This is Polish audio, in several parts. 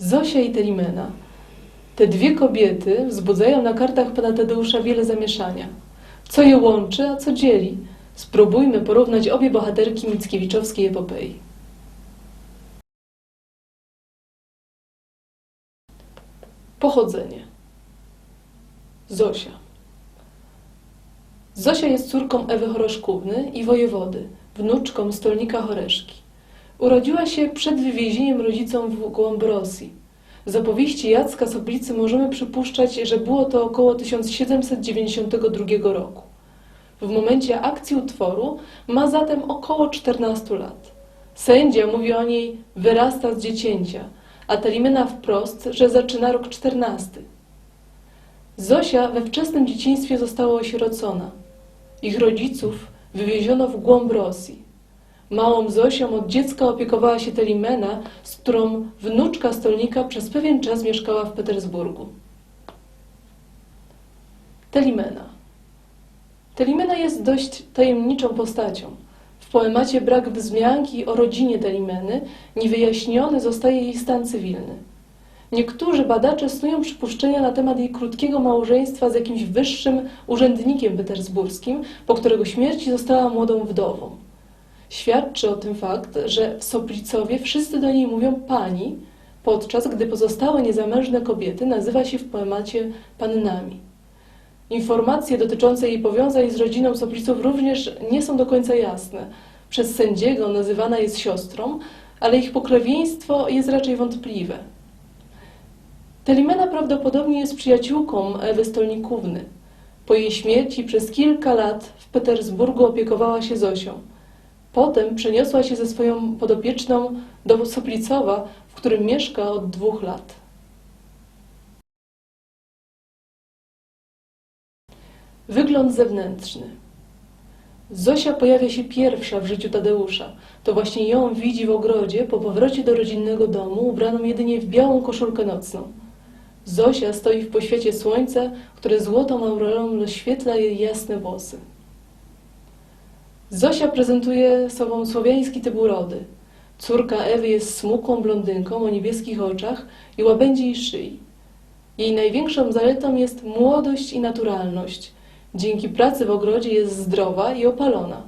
Zosia i Telimena. Te dwie kobiety wzbudzają na kartach pana Tadeusza wiele zamieszania. Co je łączy, a co dzieli? Spróbujmy porównać obie bohaterki Mickiewiczowskiej epopei. Pochodzenie. Zosia. Zosia jest córką Ewy Choroszkówny i wojewody, wnuczką stolnika Choreszki. Urodziła się przed wywiezieniem rodzicom w głąb Rosji. Z opowieści Jacka Soplicy możemy przypuszczać, że było to około 1792 roku. W momencie akcji utworu ma zatem około 14 lat. Sędzia mówi o niej wyrasta z dziecięcia, a Telimena wprost, że zaczyna rok 14. Zosia we wczesnym dzieciństwie została osierocona. Ich rodziców wywieziono w głąb Rosji. Małą Zosią od dziecka opiekowała się Telimena, z którą wnuczka stolnika przez pewien czas mieszkała w Petersburgu. Telimena. Telimena jest dość tajemniczą postacią. W poemacie brak wzmianki o rodzinie Telimeny, niewyjaśniony zostaje jej stan cywilny. Niektórzy badacze snują przypuszczenia na temat jej krótkiego małżeństwa z jakimś wyższym urzędnikiem petersburskim, po którego śmierci została młodą wdową. Świadczy o tym fakt, że w Soplicowie wszyscy do niej mówią pani, podczas gdy pozostałe niezamężne kobiety nazywa się w poemacie pannami. Informacje dotyczące jej powiązań z rodziną Sopliców również nie są do końca jasne. Przez sędziego nazywana jest siostrą, ale ich pokrewieństwo jest raczej wątpliwe. Telimena prawdopodobnie jest przyjaciółką Ewy Stolnikówny. Po jej śmierci przez kilka lat w Petersburgu opiekowała się Zosią. Potem przeniosła się ze swoją podopieczną do Soplicowa, w którym mieszka od dwóch lat. Wygląd zewnętrzny. Zosia pojawia się pierwsza w życiu Tadeusza. To właśnie ją widzi w ogrodzie po powrocie do rodzinnego domu, ubraną jedynie w białą koszulkę nocną. Zosia stoi w poświecie słońca, które złotą aureolą rozświetla jej jasne włosy. Zosia prezentuje sobą słowiański typ urody. Córka Ewy jest smukłą blondynką o niebieskich oczach i łabędziej szyi. Jej największą zaletą jest młodość i naturalność. Dzięki pracy w ogrodzie jest zdrowa i opalona.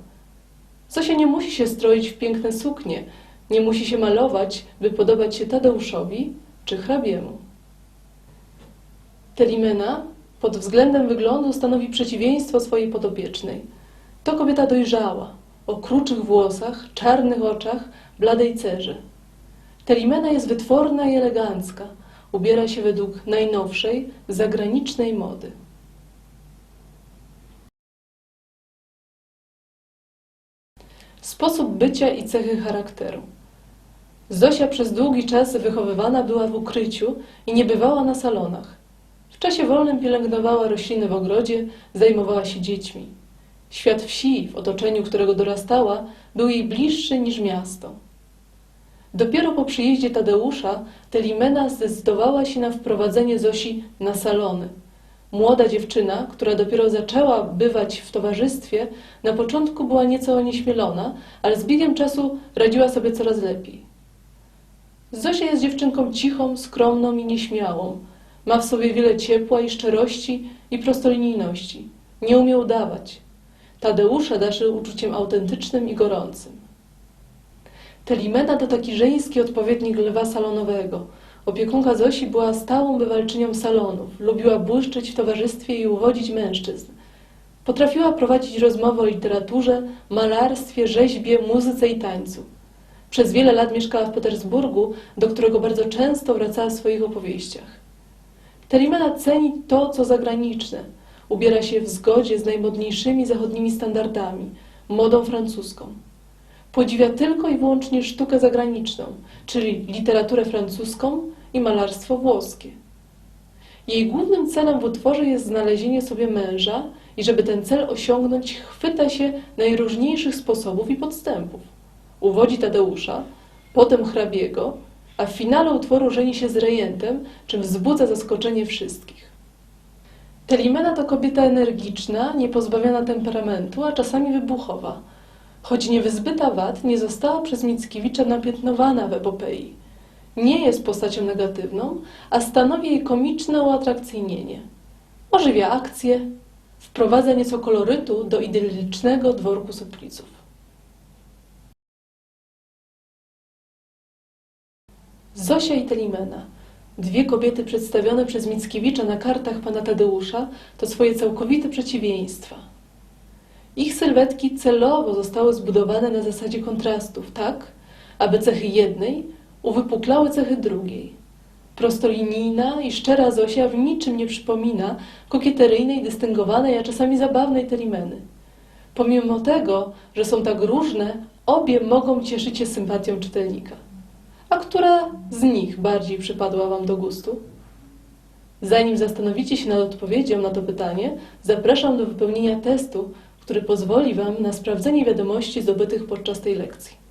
Zosia nie musi się stroić w piękne suknie, nie musi się malować, by podobać się Tadeuszowi czy hrabiemu. Telimena pod względem wyglądu stanowi przeciwieństwo swojej podopiecznej. To kobieta dojrzała, o kruczych włosach, czarnych oczach, bladej cerze. Telimena jest wytworna i elegancka, ubiera się według najnowszej, zagranicznej mody. Sposób bycia i cechy charakteru. Zosia przez długi czas wychowywana była w ukryciu i nie bywała na salonach. W czasie wolnym pielęgnowała rośliny w ogrodzie, zajmowała się dziećmi. Świat wsi, w otoczeniu którego dorastała, był jej bliższy niż miasto. Dopiero po przyjeździe Tadeusza Telimena zdecydowała się na wprowadzenie Zosi na salony. Młoda dziewczyna, która dopiero zaczęła bywać w towarzystwie, na początku była nieco onieśmielona, ale z biegiem czasu radziła sobie coraz lepiej. Zosia jest dziewczynką cichą, skromną i nieśmiałą. Ma w sobie wiele ciepła i szczerości i prostolinijności. Nie umie udawać. Tadeusza darzy uczuciem autentycznym i gorącym. Telimena to taki żeński odpowiednik lwa salonowego. Opiekunka Zosi była stałą bywalczynią salonów. Lubiła błyszczeć w towarzystwie i uwodzić mężczyzn. Potrafiła prowadzić rozmowy o literaturze, malarstwie, rzeźbie, muzyce i tańcu. Przez wiele lat mieszkała w Petersburgu, do którego bardzo często wracała w swoich opowieściach. Telimena ceni to, co zagraniczne. Ubiera się w zgodzie z najmodniejszymi zachodnimi standardami, modą francuską. Podziwia tylko i wyłącznie sztukę zagraniczną, czyli literaturę francuską i malarstwo włoskie. Jej głównym celem w utworze jest znalezienie sobie męża i żeby ten cel osiągnąć, chwyta się najróżniejszych sposobów i podstępów. Uwodzi Tadeusza, potem hrabiego, a w finale utworu żeni się z rejentem, czym wzbudza zaskoczenie wszystkich. Telimena to kobieta energiczna, niepozbawiona temperamentu, a czasami wybuchowa. Choć niewyzbyta wad, nie została przez Mickiewicza napiętnowana w epopei. nie jest postacią negatywną, a stanowi jej komiczne uatrakcyjnienie. Ożywia akcję, wprowadza nieco kolorytu do idyllicznego dworku Sopliców. Zosia i Telimena, dwie kobiety przedstawione przez Mickiewicza na kartach pana Tadeusza, to swoje całkowite przeciwieństwa. Ich sylwetki celowo zostały zbudowane na zasadzie kontrastów, tak, aby cechy jednej uwypuklały cechy drugiej. Prostolinijna i szczera Zosia w niczym nie przypomina kokieteryjnej, dystyngowanej, a czasami zabawnej Telimeny. Pomimo tego, że są tak różne, obie mogą cieszyć się sympatią czytelnika. A która z nich bardziej przypadła Wam do gustu? Zanim zastanowicie się nad odpowiedzią na to pytanie, zapraszam do wypełnienia testu, który pozwoli Wam na sprawdzenie wiadomości zdobytych podczas tej lekcji.